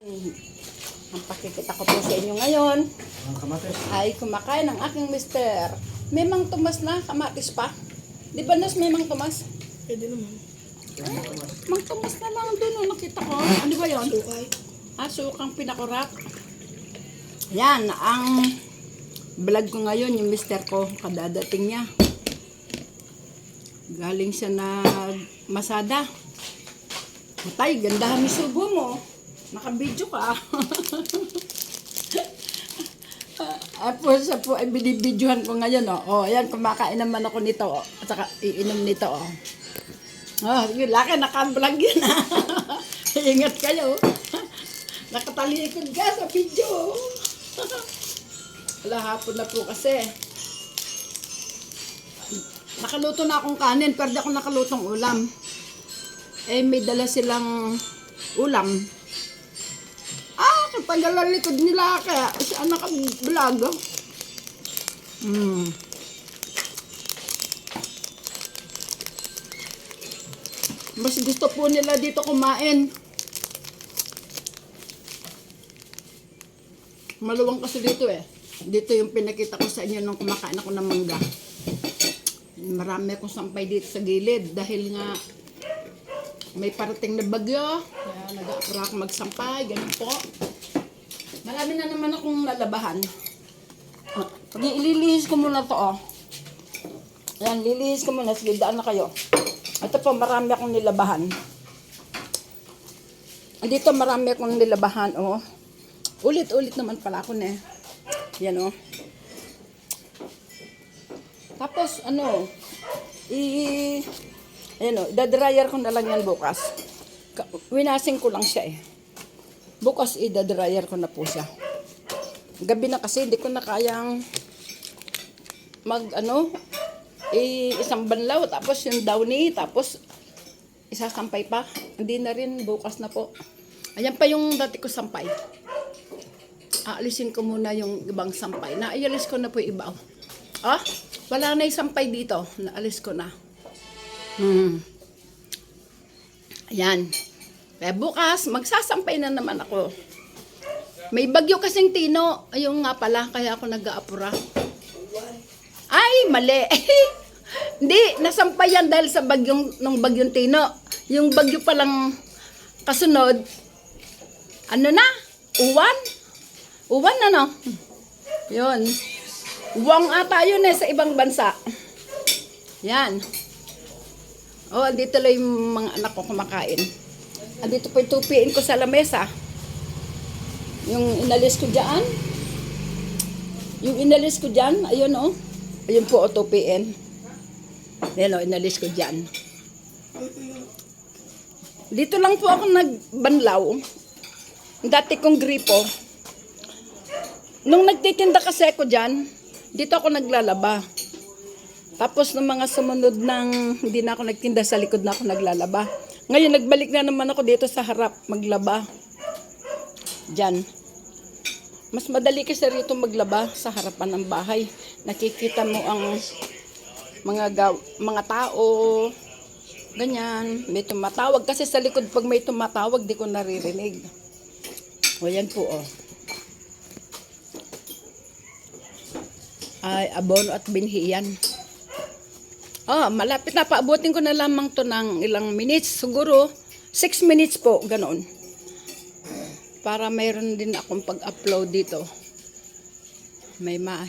Ang pakikita ko po sa inyo ngayon Ang kamatis. ay kumakain ng aking mister. May mang tumas na, kamatis pa. Di ba Nos, may mang tumas? Pwede naman. Mang tumas na lang doon, oh, nakita ko. Ano ba yun? Sukay. Ah, sukang pinakurak. Yan, ang vlog ko ngayon, yung mister ko, kadadating niya. Galing siya na Masada. Tay, gandahan ni subo mo. Nakabidyo ka. At po sa po ay binibidyohan ko ngayon, oh. Oh, ayan, kumakain naman ako nito, oh. At saka iinom nito, oh. Oh, sige, laki, nakablog yun, ah. Ingat kayo. Nakatalikod ka sa video. Wala hapon na po kasi. Nakaluto na akong kanin, pero di ako nakalutong ulam. Eh, may dala silang ulam. Ang likod nila kaya siya naka-vlog. Hmm. Mas gusto po nila dito kumain. Maluwang kasi dito eh. Dito yung pinakita ko sa inyo nung kumakain ako ng mangga. Marami akong sampay dito sa gilid dahil nga may parating na bagyo. Kaya nag-aapura ako magsampay. Ganun po. Marami na naman akong lalabahan. Ah, Pag ililihis ko muna to oh. Yan, lilihis ko muna. Sige, daan na kayo. Ito po, marami akong nilabahan. Dito marami akong nilabahan, oh. Ulit-ulit naman pala ako na eh. Yan, oh. Tapos, ano, i... Ayan, oh, idadryer ko na lang yan bukas. Ka- Winasing ko lang siya eh. Bukas idadryer ko na po siya. Gabi na kasi, hindi ko na kayang mag, ano, i isang banlaw, tapos yung downy, tapos isasampay pa. Hindi na rin, bukas na po. Ayan pa yung dati ko sampay. Aalisin ko muna yung ibang sampay. Naayalis ko na po yung iba. oh. Ah, wala na yung sampay dito. Naalis ko na. Hmm. Ayan. Kaya bukas, magsasampay na naman ako. May bagyo kasing tino. Ayun nga pala, kaya ako nag-aapura. Ay, mali. Hindi, nasampayan dahil sa bagyong, nung bagyong tino. Yung bagyo palang kasunod, ano na? Uwan? Uwan na no? Yun. Uwang ata yun eh sa ibang bansa. Yan. Oh, andito lang yung mga anak ko kumakain. Andito po yung tupiin ko sa lamesa. Yung inalis ko dyan. Yung inalis ko dyan, ayun oh. Ayun po, o tupiin. Ayan oh, inalis ko dyan. Dito lang po ako nagbanlaw. Dati kong gripo. Nung nagtitinda kasi ako dyan, dito ako naglalaba. Tapos ng mga sumunod ng hindi na ako nagtinda sa likod na ako naglalaba. Ngayon nagbalik na naman ako dito sa harap maglaba. Diyan. Mas madali kasi rito maglaba sa harapan ng bahay. Nakikita mo ang mga gaw- mga tao, ganyan, may tumatawag kasi sa likod pag may tumatawag di ko naririnig. O yan po oh. Ay, abono at binhi yan. Ah, malapit na paabutin ko na lamang to ng ilang minutes. Siguro 6 minutes po, ganoon. Para mayroon din akong pag-upload dito. May ma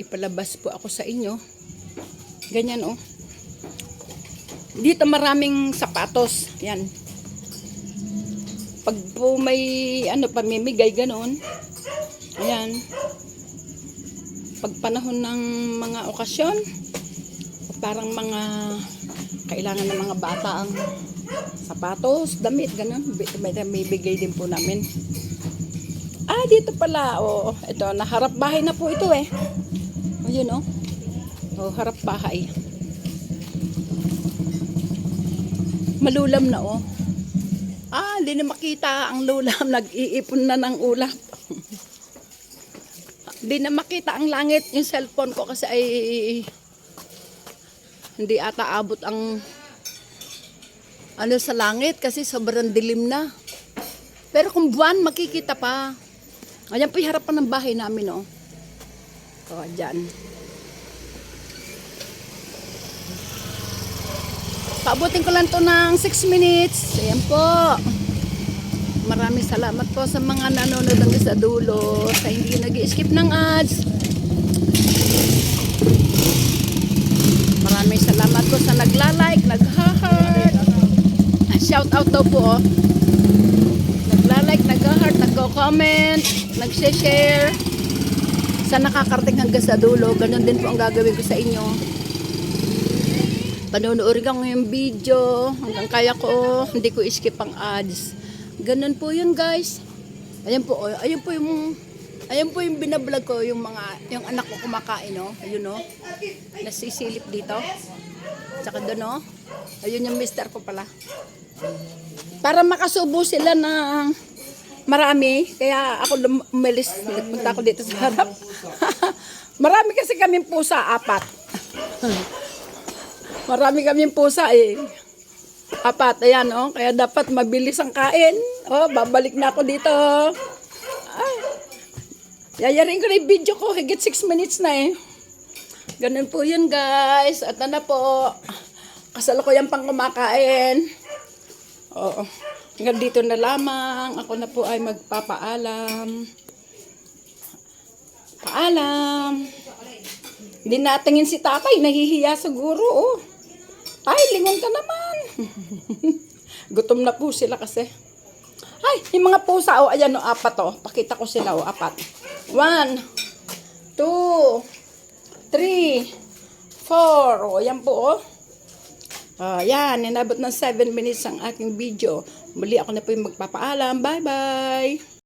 ipalabas po ako sa inyo. Ganyan oh. Dito maraming sapatos. Yan. Pag po may ano pamimigay ganoon. Ayan. Pag panahon ng mga okasyon, parang mga kailangan ng mga bata ang sapatos, damit, ganun. May, may bigay din po namin. Ah, dito pala. Oh, ito, naharap bahay na po ito eh. O, yun oh. Oh, harap bahay. Malulam na oh. Ah, hindi na makita ang lulam. Nag-iipon na ng ulap. Hindi na makita ang langit. Yung cellphone ko kasi ay hindi ata abot ang ano sa langit kasi sobrang dilim na. Pero kung buwan, makikita pa. Ayan po yung harapan ng bahay namin, oh. O, dyan. Paabutin ko lang to ng 6 minutes. Ayan po. Maraming salamat po sa mga nanonood hanggang sa dulo. Sa hindi nag skip ng ads. Maraming salamat sa nagla-like, nagha-heart. Ah, Shout out daw po, oh. Nagla-like, nagha-heart, nagko-comment, nag-share. Sa nakakarating hanggang sa dulo, ganun din po ang gagawin ko sa inyo. Panonoodin ko yung video hanggang kaya ko, hindi ko skip ang ads. Ganun po yun guys. Ayan po, oh, ayun po yung Ayan po yung binablog ko, yung mga, yung anak ko kumakain, no? Ayun, no? Nasisilip dito. Tsaka doon, no? Ayun yung mister ko pala. Para makasubo sila ng marami, kaya ako lum- umalis, nagpunta ako dito sa harap. marami kasi kaming pusa, apat. marami kaming pusa eh. Apat, ayan, oh. Kaya dapat mabilis ang kain. Oh, babalik na ako dito. Ay. Yayarin ko na yung video ko. Higit 6 minutes na eh. Ganun po yun, guys. At na po. Kasalukuyan pang kumakain. Oo. Hanggang dito na lamang. Ako na po ay magpapaalam. Paalam. Hindi natingin si tatay. Nahihiya siguro, oh. Ay, lingon ka naman. Gutom na po sila kasi. Ay, yung mga pusa, oh, ayan, oh, apat, oh. Pakita ko sila, oh, apat. One, two, three, four. O, yan po, oh. Ah, yan, inabot ng 7 minutes ang aking video. Muli ako na po yung magpapaalam. Bye-bye!